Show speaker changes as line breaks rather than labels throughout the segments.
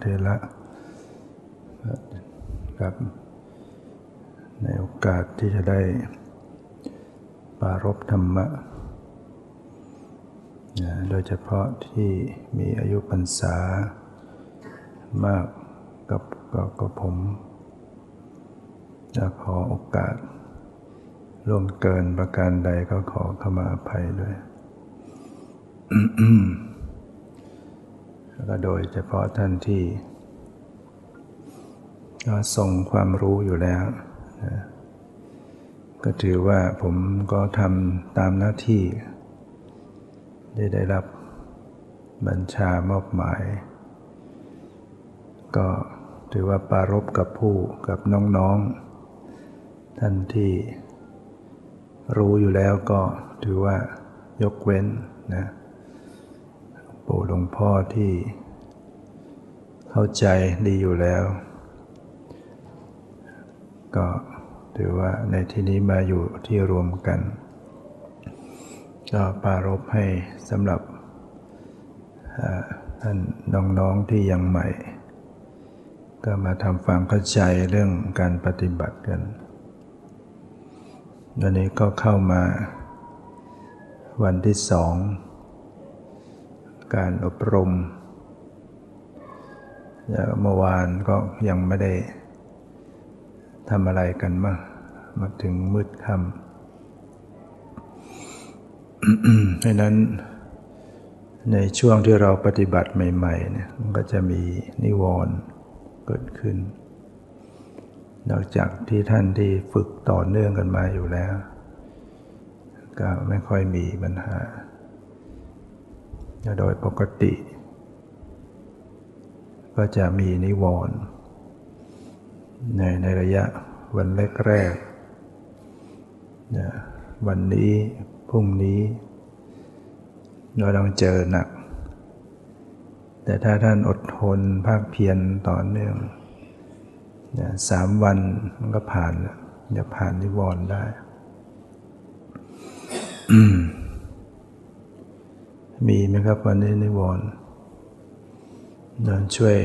เทระครับ ในโอกาสที่จะได้ปารบธรรมะนะโดยเฉพาะที่มีอายุพรรษามากกับกับกับผมจะขอโอกาสล่วงเกินประการใดก็ขอขมาอภัยด้วย แล้วก็โดยเฉพาะท่านที่ ก็ทรงความรู้อยู่แล้วนะก็ถือว่าผมก็ทำตามหน้าที่ ได้ได้รับบัญชามอบหมาย ก็ถือว่าปารบกับผู้กับน้องๆ ท่านที่รู้อยู่แล้วก็ถือว่ายกเว้นนะ ปู่หลวงพ่อที่ เข้าใจดีอยู่แล้ว ก็ถือว่าในที่นี้มาอยู่ที่รวมกัน ก็ปรารบให้สำหรับท่านน้องๆที่ยังใหม่ ก็มาทำความเข้าใจเรื่องการปฏิบัติกันวันนี้ก็เข้ามาวันที่สอง การอบรมเมื่อวานก็ยังไม่ได้ทำอะไรกันมามาถึงมืดค่ำดังนั้นในช่วงที่เราปฏิบัติใหม่ๆเนี่ยมันก็จะมีนิวรณ์เกิดขึ้น นอกจากที่ท่านที่ฝึกต่อเนื่องกันมาอยู่แล้ว ก็ไม่ค่อยมีปัญหา โดยปกติ ก็จะมีนิวรณ์ในในระยะวันแรกๆวันนี้ พรุ่งนี้เราต้องเจอหนัก แต่ถ้าท่านอดทนภาคเพียรต่อเนื่องสามวันมันก็ผ่านจะผ่านนิวรณ์ได้ มีไหมครับวันนี้นิวรณ์นอนช่วย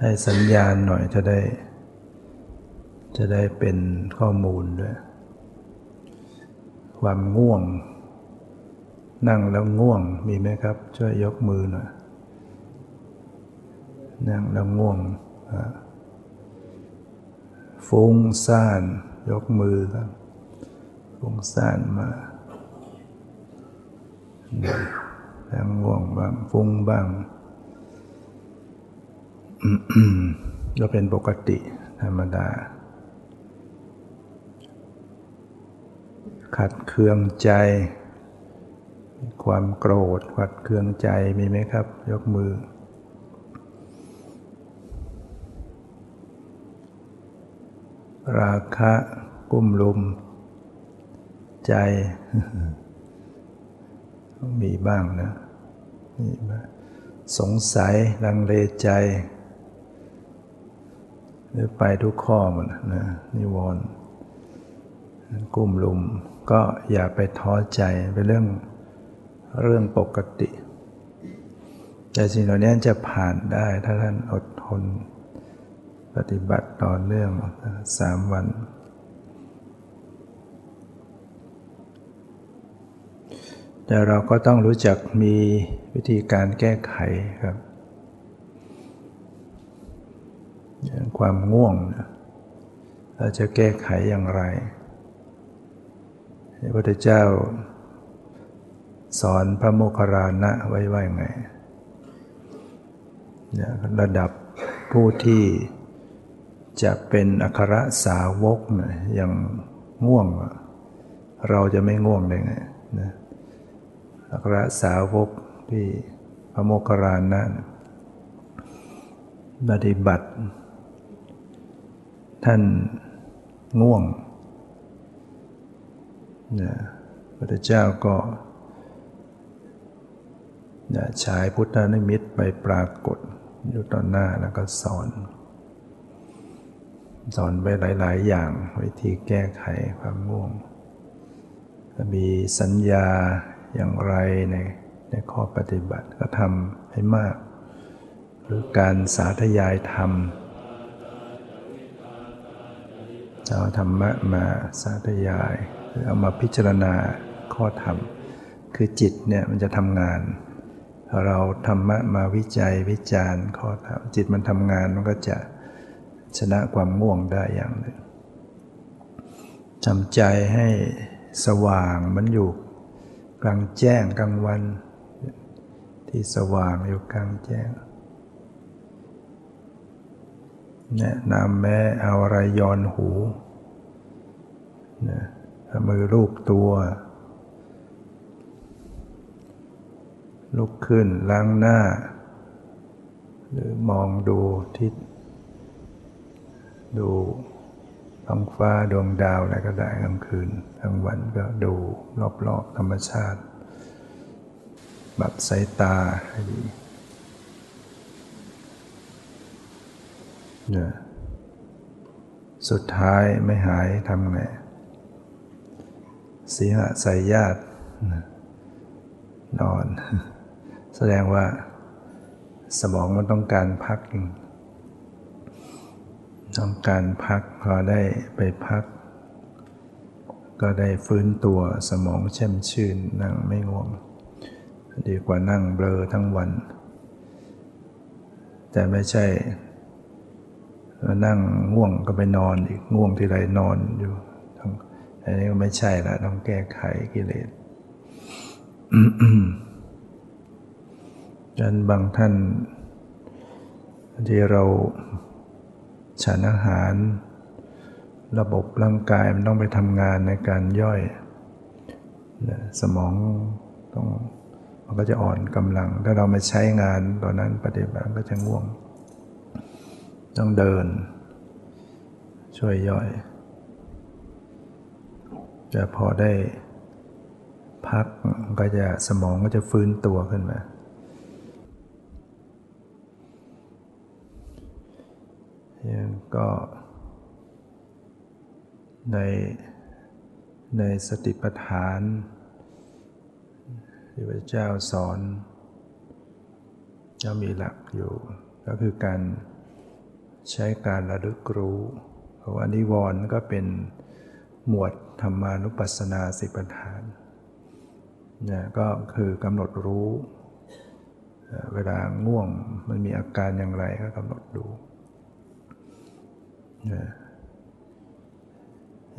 ให้สัญญาณหน่อยจะได้ จะได้เป็นข้อมูลด้วย ความง่วง นั่งแล้วง่วงมีไหมครับ ช่วยยกมือหน่อยนั่งแล้วง่วง ฟุ้งซ่าน ยกมือครับ ฟุ้งซ่านมา แล้วง่วงบ้างฟุ้งบ้าง ก็เป็นปกติธรรมดา ขัดเคืองใจ ความโกรธ ขัดเคืองใจมีไหมครับ ยกมือราคะกุ้มลุม ใจ มีบ้างนะมีบ้างสงสัยลังเลใจ หรือไปทุกข้อหมดนะนิวรณ์กุ้มลุม ก็อย่าไปท้อใจเป็นเรื่องเรื่องปกติ แต่สิ่งเหล่านี้จะผ่านได้ถ้าท่านอดทน ปฏิบัติต่อเนื่องสามวัน แต่เราก็ต้องรู้จักมีวิธีการแก้ไขครับความง่วงเราจะแก้ไขอย่างไรพระพุทธเจ้า สอนพระโมคคัลลานะไว้ว่าไงระดับผู้ที่จะเป็นอัครสาวกนะยังง่วง เราจะไม่ง่วงได้ไงนะ อัครสาวกที่พระโมคคัลลานะปฏิบัติ ท่านง่วงนะพระเจ้าก็นะฉายพุทธนิมิตไปปรากฏอยู่ต่อหน้าแล้วก็สอน สอนไปหลาย ๆ อย่างวิธีแก้ไขความง่วงมีสัญญา อย่างไรในในข้อปฏิบัติก็ทำให้มาก หรือการสาธยายธรรมเอาธรรมะมาสาธยายหรือเอามาพิจารณาข้อธรรม คือจิตเนี่ยมันจะทำงาน เราธรรมะมาวิจัยวิจารณ์ข้อธรรม จิตมันทำงานมันก็จะชนะความง่วงได้อย่างหนึ่งจำใจให้สว่างมันอยู่ กลางแจ้งกลางวัน ที่สว่างอยู่กลางแจ้งแนะนำแม้เอาอะไรย้อนหูนะมือลูกตัว ลุกขึ้นล้างหน้า หรือมองดูทิศดู ท้องฟ้าดวงดาวอะไรก็ได้กลางคืนกลางวันก็ดูรอบๆธรรมชาติแบบสายตาให้ดีเนี่ยสุดท้ายไม่หายทำไงสีหะใส่ญาตินอน แสดงว่าสมองมันต้องการพัก ต้องการพักพอได้ไปพัก ก็ได้ฟื้นตัวสมองแช่มชื่นนั่งไม่ง่วง ดีกว่านั่งเบลอทั้งวัน แต่ไม่ใช่นั่งง่วงก็ไปนอนอีกง่วงที่ไรนอนอยู่อันนี้ก็ไม่ใช่ละต้องแก้ไขกิเลสดันบางท่านที่เรา ฉันอาหาร ระบบร่างกายมันต้องไปทำงานในการย่อย สมองต้องมันก็จะอ่อนกำลัง ถ้าเราไม่ใช้งานตอนนั้นปฏิบัติก็จะง่วง ต้องเดิน ช่วยย่อย จะพอได้พักก็จะสมองก็จะฟื้นตัวขึ้นมา ก็ในในสติปัฏฐานที่พระเจ้าสอนจะมีหลักอยู่ ก็คือการใช้การระลึกรู้ เพราะว่านิวรณ์ก็เป็นหมวดธรรมานุปัสสนาสิปัฏฐานเนี่ยก็คือกำหนดรู้ เวลาง่วงมันมีอาการอย่างไรก็กำหนดดู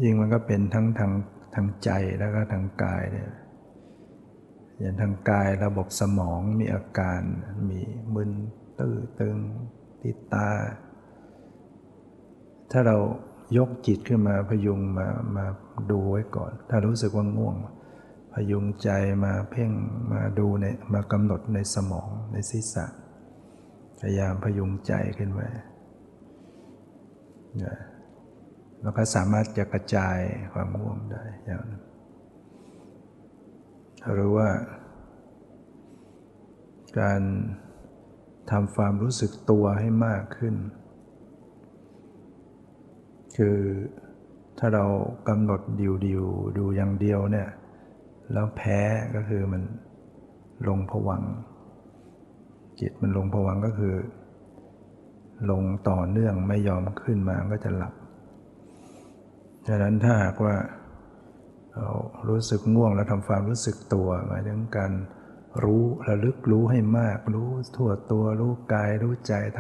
ยิ่งมันก็เป็นทั้งทางทางใจแล้วก็ทางกายเนี่ยอย่างทางกายระบบสมองมีอาการมีมึนตื้อตึงติดตา ถ้าเรายกจิตขึ้นมาพยุงมามาดูไว้ก่อน ถ้ารู้สึกว่าง่วง พยุงใจมาเพ่งมาดูในมากำหนดในสมองในศีรษะพยายามพยุงใจขึ้นไว้ แล้วก็สามารถจะกระจายความง่วงได้อย่างนั้นหรือว่า การทำความรู้สึกตัวให้มากขึ้น คือถ้าเรากำหนดดิวดิวดูอย่างเดียวเนี่ย แล้วแพ้ก็คือมันลงผวังจิตมันลงผวังก็คือ ลงต่อเนื่องไม่ยอมขึ้นมาก็จะหลับฉะนั้นถ้าหากว่าเรารู้สึกง่วงแล้วทำความรู้สึกตัวหมายถึงการรู้ระลึกรู้ให้มาก รู้ทั่วตัวรู้กายรู้ใจท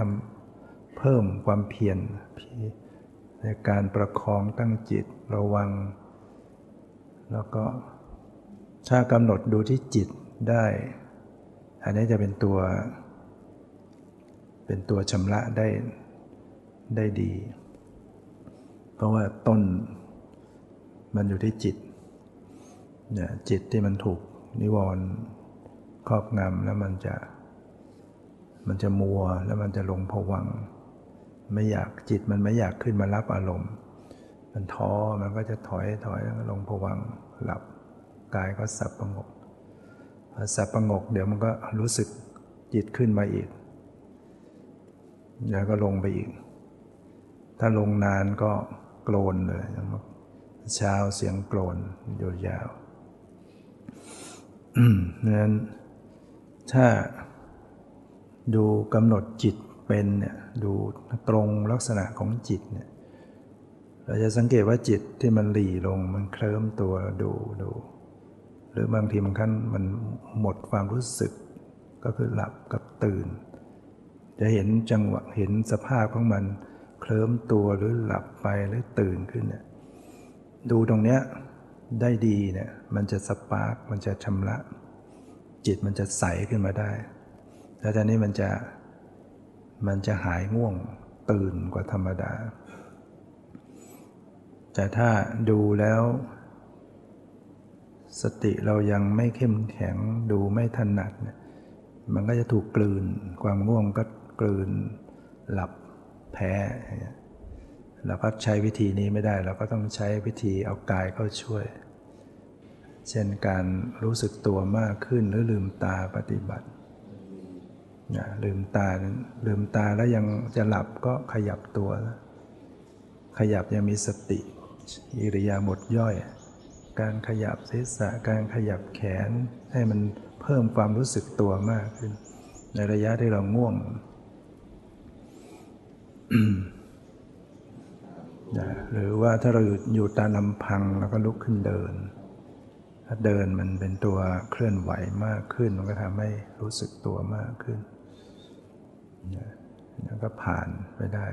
ำเพิ่มความเพียรในการประคองตั้งจิตระวัง แล้วก็ถ้ากำหนดดูที่จิตได้ อันนี้จะเป็นตัว เป็นตัวชำระได้ได้ดี เพราะว่าต้นมันอยู่ที่จิตเนี่ยจิตที่มันถูกนิวรณ์ครอบงำแล้วมันจะ มันจะมัวแล้วมันจะลงผวัง ไม่อยากจิตมันไม่อยากขึ้นมารับอารมณ์ มันท้อมันก็จะถอยถอยลงผวังหลับกายก็สับประงกพอสับประงก เดี๋ยวมันก็รู้สึกจิตขึ้นมาอีก แล้วก็ลงไปอีก ถ้าลงนานก็โกรนเลยเช้าเสียงโกรนยาวๆนั้นถ้าดูกำหนดจิตเป็นเนี่ยดูตรงลักษณะของจิตเนี่ยเราจะสังเกตว่าจิตที่มันหลีลงมันเคลิ้มตัวดูดูหรือบางทีมันขั้นมันหมดความรู้สึกก็คือหลับกับตื่น จะเห็นจังหวะเห็นสภาพของมัน เคลิ้มตัวหรือหลับไปหรือตื่นขึ้นเนี่ยดูตรงเนี้ยได้ดีเนี่ยมันจะสปาร์กมันจะชำระ จิตมันจะใสขึ้นมาได้ แล้วตอนนี้มันจะมันจะหายง่วงตื่นกว่าธรรมดา แต่ถ้าดูแล้ว สติเรายังไม่เข้มแข็งดูไม่ถนัดเนี่ยมันก็จะถูกกลืนความง่วงก็ กลืนหลับแพ้เราก็ใช้วิธีนี้ไม่ได้ เราก็ต้องใช้วิธีเอากายเข้าช่วย เช่นการรู้สึกตัวมากขึ้นหรือลืมตาปฏิบัตินะลืมตาลืมตาแล้วยังจะหลับก็ขยับตัว ขยับยังมีสติ อิริยาบถย่อย การขยับศีรษะการขยับแขนให้มันเพิ่มความรู้สึกตัวมากขึ้น ในระยะที่เราง่วง หรือว่าถ้าเราอยู่ตามลำพังแล้วก็ลุกขึ้นเดิน ถ้าเดินมันเป็นตัวเคลื่อนไหวมากขึ้น มันก็ทำให้รู้สึกตัวมากขึ้นแล้วก็ผ่านไปได้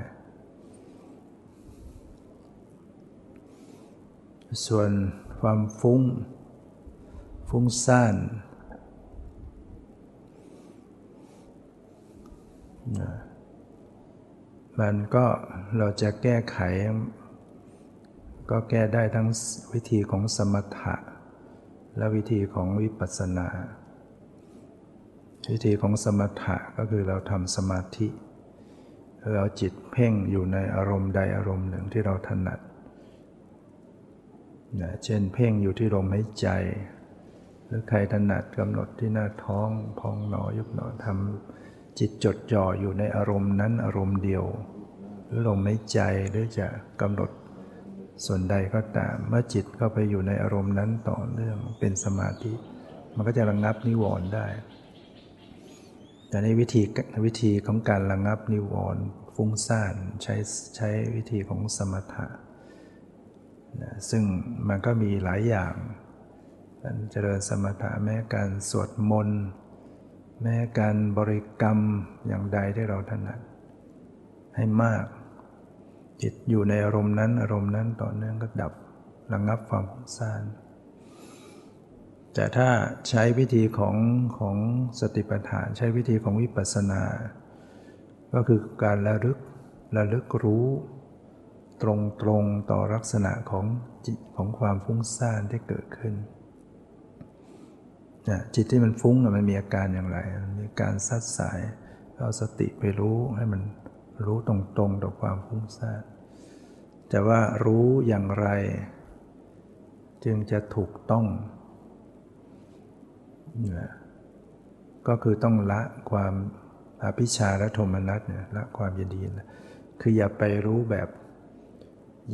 ส่วนความฟุ้ง ฟุ้งซ่าน มันก็เราจะแก้ไข ก็แก้ได้ทั้งวิธีของสมถะ และวิธีของวิปัสสนา วิธีของสมถะก็คือเราทำสมาธิเราจิตเพ่งอยู่ในอารมณ์ใดอารมณ์หนึ่งที่เราถนัดนะเช่นเพ่งอยู่ที่ลมหายใจ หรือใครถนัดกำหนดที่หน้าท้องพองหนอยุบหนอทำ จิตจดจ่ออยู่ในอารมณ์นั้นอารมณ์เดียว หรือลมหายใจหรือจะกำหนดส่วนใดก็ตาม เมื่อจิตเข้าไปอยู่ในอารมณ์นั้นต่อเนื่องเป็นสมาธิ มันก็จะระงงับนิวรณ์ได้ แต่ในวิธีวิธีของการระงงับนิวรณ์ฟุ้งซ่านใช้ใช้วิธีของสมถะนะซึ่งมันก็มีหลายอย่างการเจริญสมถะแม้การสวดมนต์ แม้การบริกรรมอย่างใดที่เราถนัดให้มาก จิตอยู่ในอารมณ์นั้น อารมณ์นั้นต่อเนื่องก็ดับระงับความฟุ้งซ่านแต่ถ้าใช้วิธีของของสติปัฏฐานใช้วิธีของวิปัสสนา ก็คือการระลึกระลึกรู้ ตรงตรงต่อลักษณะของจิตของความฟุ้งซ่านที่เกิดขึ้น นะจิตที่มันฟุ้งมันมีอาการอย่างไรมีการซัดสายเอาสติไปรู้ให้มันรู้ตรงตรงต่อความฟุ้งซ่านแต่ว่ารู้อย่างไร จึงจะถูกต้องนะก็คือต้องละความอภิชาและโทมนัสเนี่ยละความยินดีคืออย่าไปรู้แบบ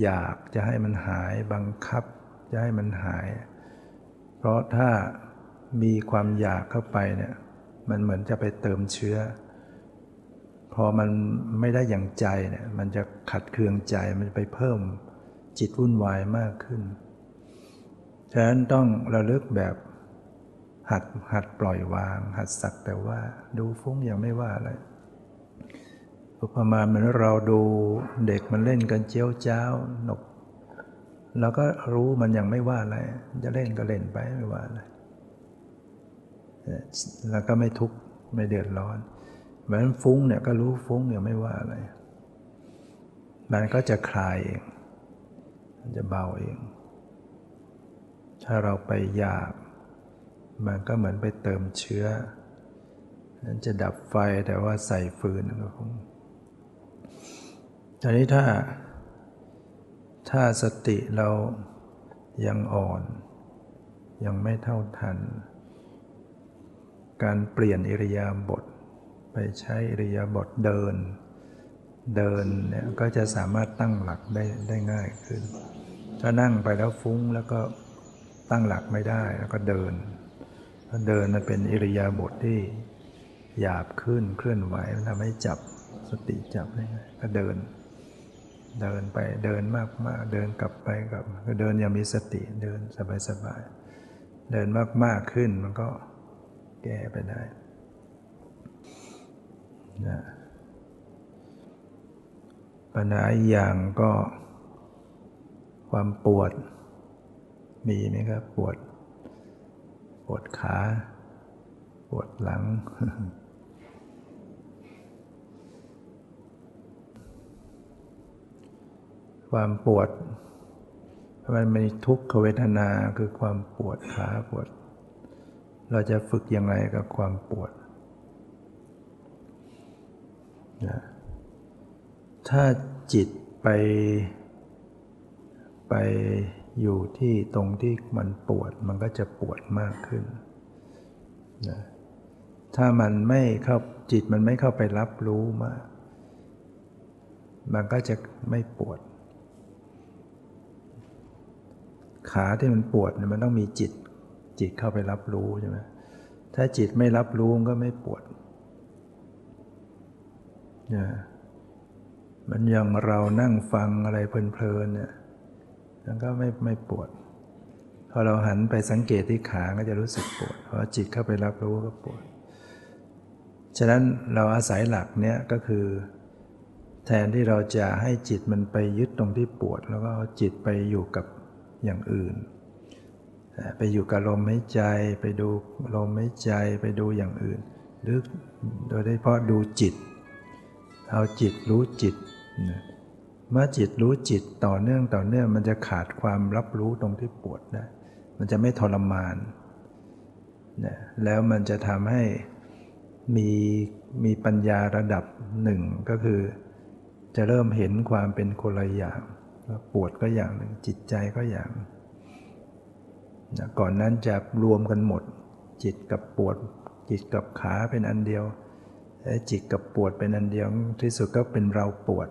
อยากจะให้มันหายบังคับ จะให้มันหาย เพราะถ้า มีความอยากเข้าไปเนี่ยมันเหมือนจะไปเติมเชื้อ พอมันไม่ได้อย่างใจเนี่ยมันจะขัดเคืองใจมันไปเพิ่มจิตวุ่นวายมากขึ้น ฉะนั้นต้องระลึกแบบหัดหัดปล่อยวาง หัดสักแต่ว่าดูฟุ้งยังไม่ว่าอะไรอุปมาเหมือนเราดูเด็กมันเล่นกันเจียวเจ้าหนกเราก็รู้มันยังไม่ว่าอะไร จะเล่นก็เล่นไปไม่ว่าอะไร แล้วก็ไม่ทุกข์ไม่เดือดร้อนเหมือนฟุ้งเนี่ยก็รู้ฟุ้งเนี่ยไม่ว่าอะไร มันก็จะคลายเอง มันจะเบาเอง ถ้าเราไปหยาบ มันก็เหมือนไปเติมเชื้อ นั้นจะดับไฟแต่ว่าใส่ฟืนก็คงตอนนี้ถ้า ถ้าสติเรายังอ่อน ยังไม่เท่าทัน การเปลี่ยนอิริยาบถไปใช้อิริยาบถเดิน เดินเนี่ยก็จะสามารถตั้งหลักได้ได้ง่ายขึ้น ถ้านั่งไปแล้วฟุ้งแล้วก็ตั้งหลักไม่ได้แล้วก็เดินเดินมันเป็นอิริยาบถที่หยาบขึ้นเคลื่อนไหวมันทำให้จับสติจับได้ไก็เดิน เดินไปเดินมากมากเดินกลับไปกลับก็เดินอย่างมีสติเดินสบายสบายเดินมากมากขึ้นมันก็ แก้ไปได้นะปัญหาอีกอย่างก็ความปวด มีไหมครับ ปวด ปวดขา ปวดหลัง ความปวดมันมีทุกขเวทนาคือความปวดขาปวด เราจะฝึกยังไงกับความปวดนะถ้าจิตไป ไปอยู่ที่ตรงที่มันปวดมันก็จะปวดมากขึ้นนะถ้ามันไม่เข้าจิตมันไม่เข้าไปรับรู้มาก มันก็จะไม่ปวด ขาที่มันปวดเนี่ยมันต้องมีจิต จิตเข้าไปรับรู้ใช่ไหมถ้าจิตไม่รับรู้มันก็ไม่ปวดนะมันอย่างเรานั่งฟังอะไรเพลินๆเนี่ยมันก็ไม่ไม่ปวด พอเราหันไปสังเกตที่ขาก็จะรู้สึกปวดพอจิตเข้าไปรับรู้ก็ปวด ฉะนั้นเราอาศัยหลักเนี้ยก็คือ แทนที่เราจะให้จิตมันไปยึดตรงที่ปวด แล้วก็จิตไปอยู่กับอย่างอื่น ไปอยู่กับลมหายใจ ไปดูลมหายใจไปดูอย่างอื่น หรือโดยเฉพาะดูจิต เอาจิตรู้จิตเมื่อจิตรู้จิตต่อเนื่องต่อเนื่องมันจะขาดความรับรู้ตรงที่ปวดได้มันจะไม่ทรมานนะแล้วมันจะทำให้มีมีปัญญาระดับหนึ่งก็คือ จะเริ่มเห็นความเป็นคนละอย่างปวดก็อย่างหนึ่งจิตใจก็อย่างนะ ก่อนนั้นจะรวมกันหมด จิตกับปวด จิตกับขาเป็นอันเดียวจิตกับปวดเป็นอันเดียวที่สุดก็เป็นเราปวด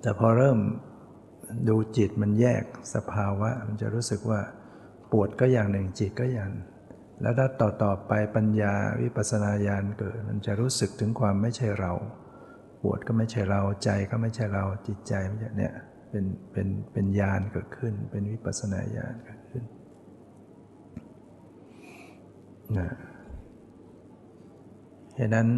แต่พอเริ่มดูจิตมันแยกสภาวะ มันจะรู้สึกว่าปวดก็อย่างหนึ่งจิตก็อย่าง แล้วถ้าต่อต่อไปปัญญาวิปัสนาญาณเกิด มันจะรู้สึกถึงความไม่ใช่เรา ปวดก็ไม่ใช่เราใจก็ไม่ใช่เราจิตใจม่ใช่เนี่ยเป็นเป็นเป็นญาณเกิดขึ้น เป็นวิปัสสนาญาณเกิดขึ้ นะเหตุนั้น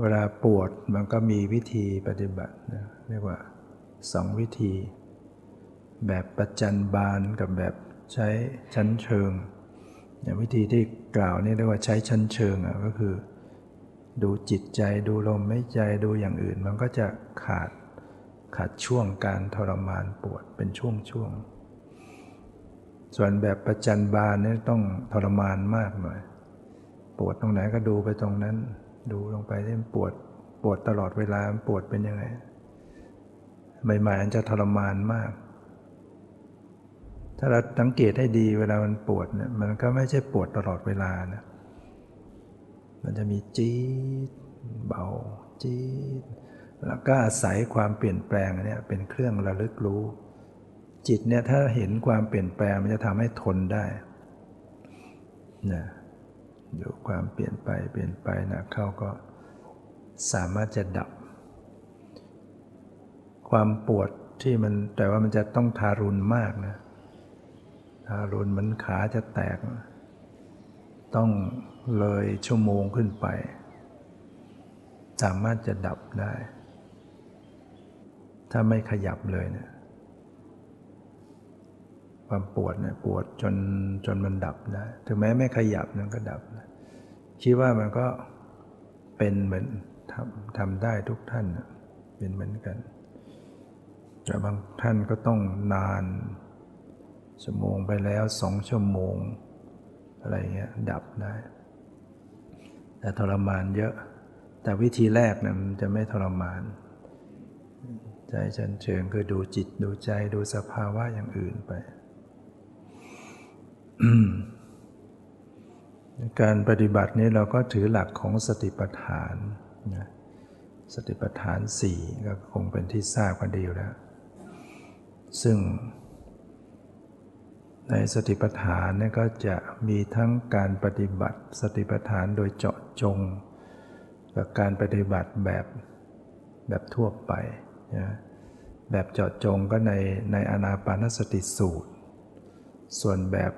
เวลาปวดมันก็มีวิธีปฏิบัตินะเรียกว่าสองวิธี แบบประจันบานกับแบบใช้ชั้นเชิงอย่างวิธีที่กล่าวนี่เรียกว่าใช้ชั้นเชิงอะก็คือ ดูจิตใจดูลมไม่ใจดูอย่างอื่น มันก็จะขาดขาดช่วงการทรมานปวดเป็นช่วงๆ ส่วนแบบประจันบานนี่ต้องทรมานมากหน่อย ปวดตรงไหนก็ดูไปตรงนั้น ดูลงไปที่ปวด ปวดตลอดเวลาปวดเป็นยังไง ใหม่ๆมันจะทรมานมาก ถ้าเราสังเกตให้ดีเวลามันปวดเนี่ยมันก็ไม่ใช่ปวดตลอดเวลานะมันจะมีจี๊ดเบาจี๊ดแล้วก็อาศัยความเปลี่ยนแปลงเนี่ยเป็นเครื่องระลึกรู้ จิตเนี่ยถ้าเห็นความเปลี่ยนแปลงมันจะทำให้ทนได้นะดูความเปลี่ยนไปเปลี่ยนไปนะเข้าก็สามารถจะดับ ความปวดที่มันแต่ว่ามันจะต้องทารุณมากนะทารุณมันขาจะแตก ต้องเลยชั่วโมงขึ้นไป สามารถจะดับได้ ถ้าไม่ขยับเลยเนะี่ย ความปวดเนี่ยปวดจนจนมันดับได้ ถึงแม้ไม่ขยับมันก็ดับนะคิดว่ามันก็เป็นเหมือนทำทำได้ทุกท่านเป็นเหมือนกัน แต่บางท่านก็ต้องนานชั่วโมงไปแล้วสองชั่วโมง อะไรเงี้ยดับได้ แต่ทรมานเยอะ แต่วิธีแรกเนี่ยมันจะไม่ทรมานใจชันเชิงคือดูจิตดูใจดูสภาวะอย่างอื่นไป การปฏิบัตินี้เราก็ถือหลักของสติปัฏฐานนะสติปัฏฐานสี่ก็คงเป็นที่ทราบกันดีแล้ว ซึ่ง ในสติปัฏฐานนี่ก็จะมีทั้งการปฏิบัติ สติปัฏฐานโดยเจาะจงกับการปฏิบัติแบบแบบทั่วไปนะแบบเจาะจงก็ในในอนาปานสติสูตร ส่วนแบบ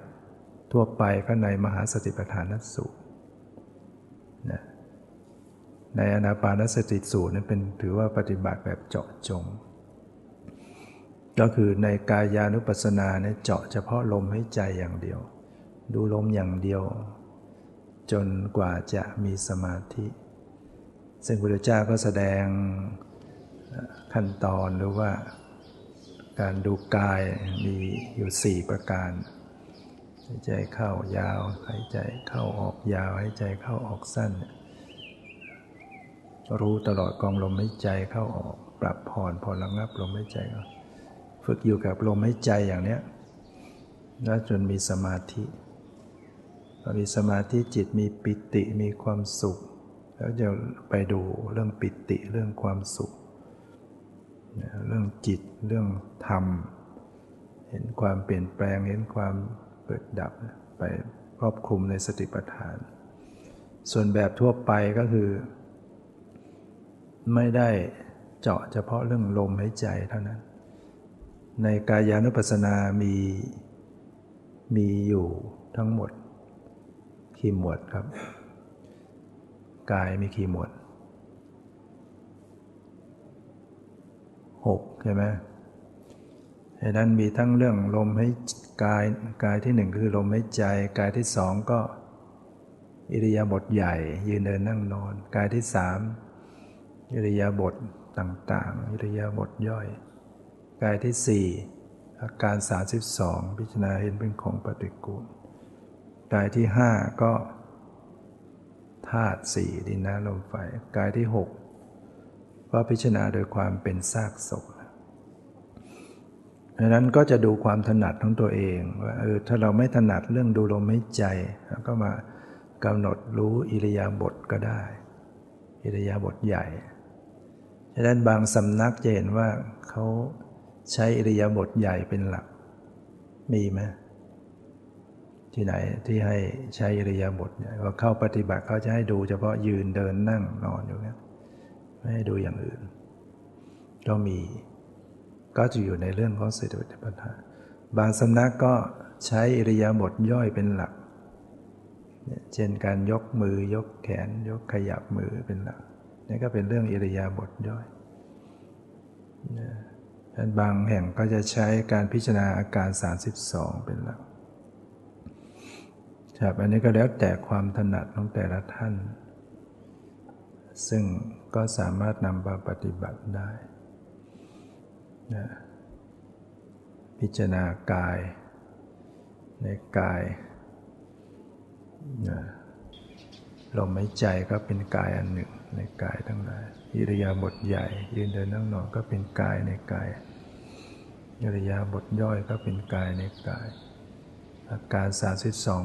ทั่วไปก็ในมหาสติปัฏฐานสูตรนะในอนาปานสติสูตรนั้นเป็นถือว่าปฏิบัติแบบเจาะจง ก็คือในกายานุปัสสนาเนี่ยเจาะเฉพาะลมให้ใจอย่างเดียว ดูลมอย่างเดียว จนกว่าจะมีสมาธิ ซึ่งพระเจ้าก็แสดงขั้นตอนหรือว่าการดูกายมีอยู่ 4 ประการายใจเข้ายาวหายใจเข้าออกยาวหายใจเข้าออกสั้น รู้ตลอดกองลมหายใจเข้าออก ปรับผ่อนผ่อนระงับลมหายใจฝึกอยู่กับลมหายใจอย่างเนี้ยแล้วจนมีสมาธิพอมีสมาธิจิตมีปิติมีความสุข แล้วจะไปดูเรื่องปิติเรื่องความสุข เรื่องจิตเรื่องธรรม เห็นความเปลี่ยนแปลงเห็นความ กิดดับไปครอบคลุมในสติปัฏฐาน ส่วนแบบทั่วไปก็คือ ไม่ได้เจาะเฉพาะเรื่องลมหายใจเท่านั้น ในกายานุปัสสนามีมีอยู่ทั้งหมดขีหมวดครับ กายมีขีหมวดหกใช่ไหมดังนั้นมีทั้งเรื่องลมให้ กายกายที่หนึ่งคือลมให้ใจ กายที่สองก็ อิริยาบถใหญ่ ยืนเดินนั่งนอน กายที่สามอิริยาบถต่างๆ อิริยาบถย่อย กายที่สี่อาการ 32 พิจารณาเห็นเป็นของปฏิกูลกายที่ห้าก็ธาตุสี่ดินน้ำลมไฟกายที่หกก็พิจารณาโดยความเป็นซากศพ ดังนั้นก็จะดูความถนัดของตัวเองว่าเออถ้าเราไม่ถนัดเรื่องดูลมหายใจก็มากำหนดรู้อิริยาบถก็ได้ อิริยาบถใหญ่ฉะนั้นบางสำนักจะเห็นว่าเขาใช้อิริยาบถใหญ่เป็นหลัก มีไหมที่ไหนที่ให้ใช้อิริยาบถใหญ่พอเข้าปฏิบัติเขาจะให้ดูเฉพาะยืนเดินนั่งนอนอยู่นี้ไม่ให้ดูอย่างอื่น ก็มี ก็จะอยู่ในเรื่องของสติปัฏฐานบางสำนักก็ใช้อิริยาบถย่อยเป็นหลัก เช่นการยกมือยกแขน ยกขยับมือเป็นหลักนี่ก็เป็นเรื่องอิริยาบถย่อยบางแห่งก็จะใช้การพิจารณาอาการ 32 เป็นหลักครับอันนี้ก็แล้วแต่ความถนัดของแต่ละท่าน ซึ่งก็สามารถนำมาปฏิบัติได้ นะพิจารณากาย ในกายนะลมหายใจก็เป็นกายอันหนึ่งในกายทั้งหลายอิริยาบถใหญ่ ยืนเดินนั่งนอนก็เป็นกายในกายอิริยาบถย่อยก็เป็นกายในกาย อาการสาสิบสอง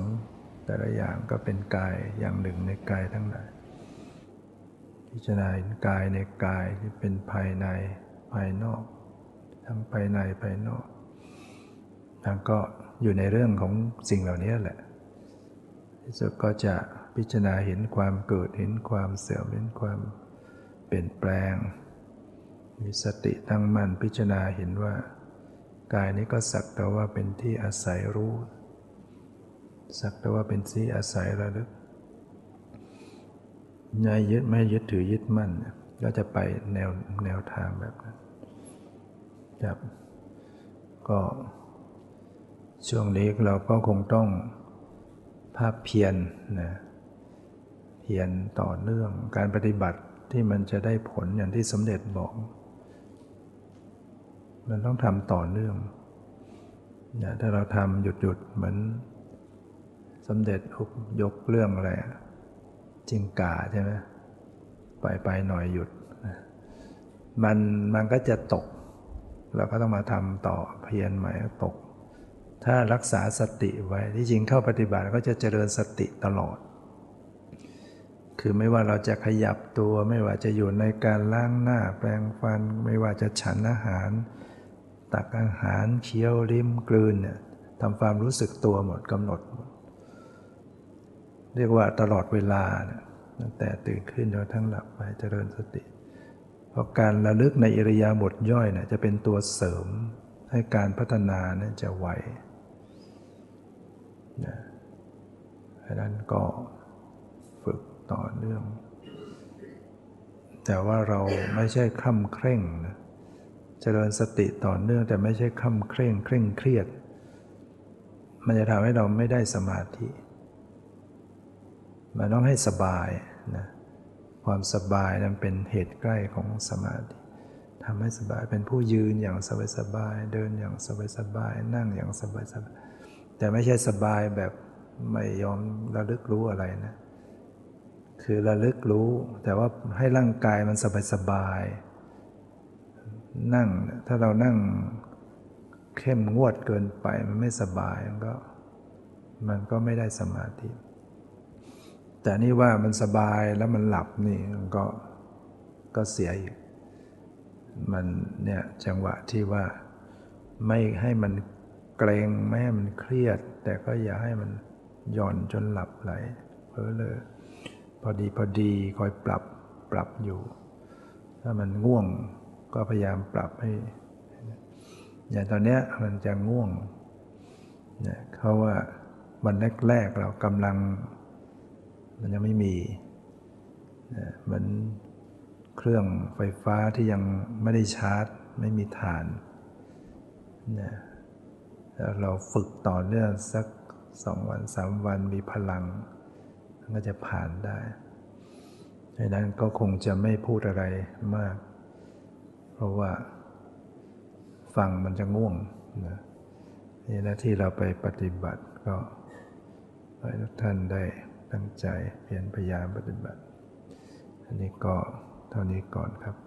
แต่ละอย่างก็เป็นกายอย่างหนึ่งในกายทั้งหลายพิจารณากายในกายที่เป็นภายในภายนอก ทั้งภายในภายนอกทั้งก็อยู่ในเรื่องของสิ่งเหล่านี้แหละที่สุดก็จะพิจารณาเห็นความเกิดเห็นความเสื่อมเห็นความเปลี่ยนแปลง มีสติตั้งมั่นพิจารณาเห็นว่า กายนี้ก็สักแต่ว่าเป็นที่อาศัยรู้ สักแต่ว่าเป็นที่อาศัยระลึกไม่ยึดไม่ยึดถือยึดมั่น ก็จะไปแนวแนวทางแบบนั้น ครับ ก็ช่วงนี้เราก็คงต้องภาพเพียรนะเพียรต่อเนื่องการปฏิบัติที่มันจะได้ผลอย่างที่สมเด็จบอก มันต้องทำต่อเนื่องนะถ้าเราทำหยุดหยุดเหมือนสมเด็จยกเรื่องอะไรจิงกาใช่ไหมไปไปหน่อยหยุด มันมันก็จะตก เราก็ต้องมาทำต่อเพียรใหม่ตก ถ้ารักษาสติไว้ที่จริงเข้าปฏิบัติก็จะเจริญสติตลอด คือไม่ว่าเราจะขยับตัวไม่ว่าจะอยู่ในการล้างหน้าแปรงฟัน ไม่ว่าจะฉันอาหาร ตักอาหารเคี้ยวลิ้มกลืนเนี่ยทำความรู้สึกตัวหมดกำหนดหมด เรียกว่าตลอดเวลานะตั้งแต่ตื่นขึ้นจนทั้งหลับไปเจริญสติ เพราะการระลึกในอิริยาบถย่อยนะจะเป็นตัวเสริมให้การพัฒนานะจะไวนะเพราะนั้นก็ฝึกต่อเนื่อง แต่ว่าเราไม่ใช่คล่ำเคร่งนะเจริญสติต่อเนื่องแต่ไม่ใช่คล่ำเคร่งเคร่งเครียด มันจะทำให้เราไม่ได้สมาธิ มันต้องให้สบายนะ ความสบายนั้นเป็นเหตุใกล้ของสมาธิทำให้สบายเป็นผู้ยืนอย่างสบายๆเดินอย่างสบายๆนั่งอย่างสบายๆแต่ไม่ใช่สบายแบบไม่ยอมระลึกรู้อะไรนะ คือระลึกรู้ แต่ว่าให้ร่างกายมันสบายๆนั่งถ้าเรานั่งเข้มงวดเกินไปมันไม่สบายมันก็ มันก็ไม่ได้สมาธิ แต่นี่ว่ามันสบายแล้วมันหลับนี่มันก็ก็เสียอีกมันเนี่ยจังหวะที่ว่าไม่ให้มันเกรงไม่ให้มันเครียด แต่ก็อย่าให้มันหย่อนจนหลับไหลเพ้อเลย พอดีพอดีคอยปรับปรับอยู่ ถ้ามันง่วงก็พยายามปรับให้อย่างตอนเนี้ยมันจะง่วงเนี่ยเขาว่าวันแรกๆเรากำลัง มันยังไม่มีเหมือนเครื่องไฟฟ้าที่ยังไม่ได้ชาร์จ ไม่มีฐานนะแล้วเราฝึกต่อเนื่องสักสองวันสามวันมีพลังมันก็จะผ่านได้ดังนั้นก็คงจะไม่พูดอะไรมาก เพราะว่าฟังมันจะง่วงนะนี่หน้าที่เราไปปฏิบัติก็ให้ทุกท่านได้ ตั้งใจเพียรพยายามปฏิบัติ อันนี้ก็เท่านี้ก่อนครับ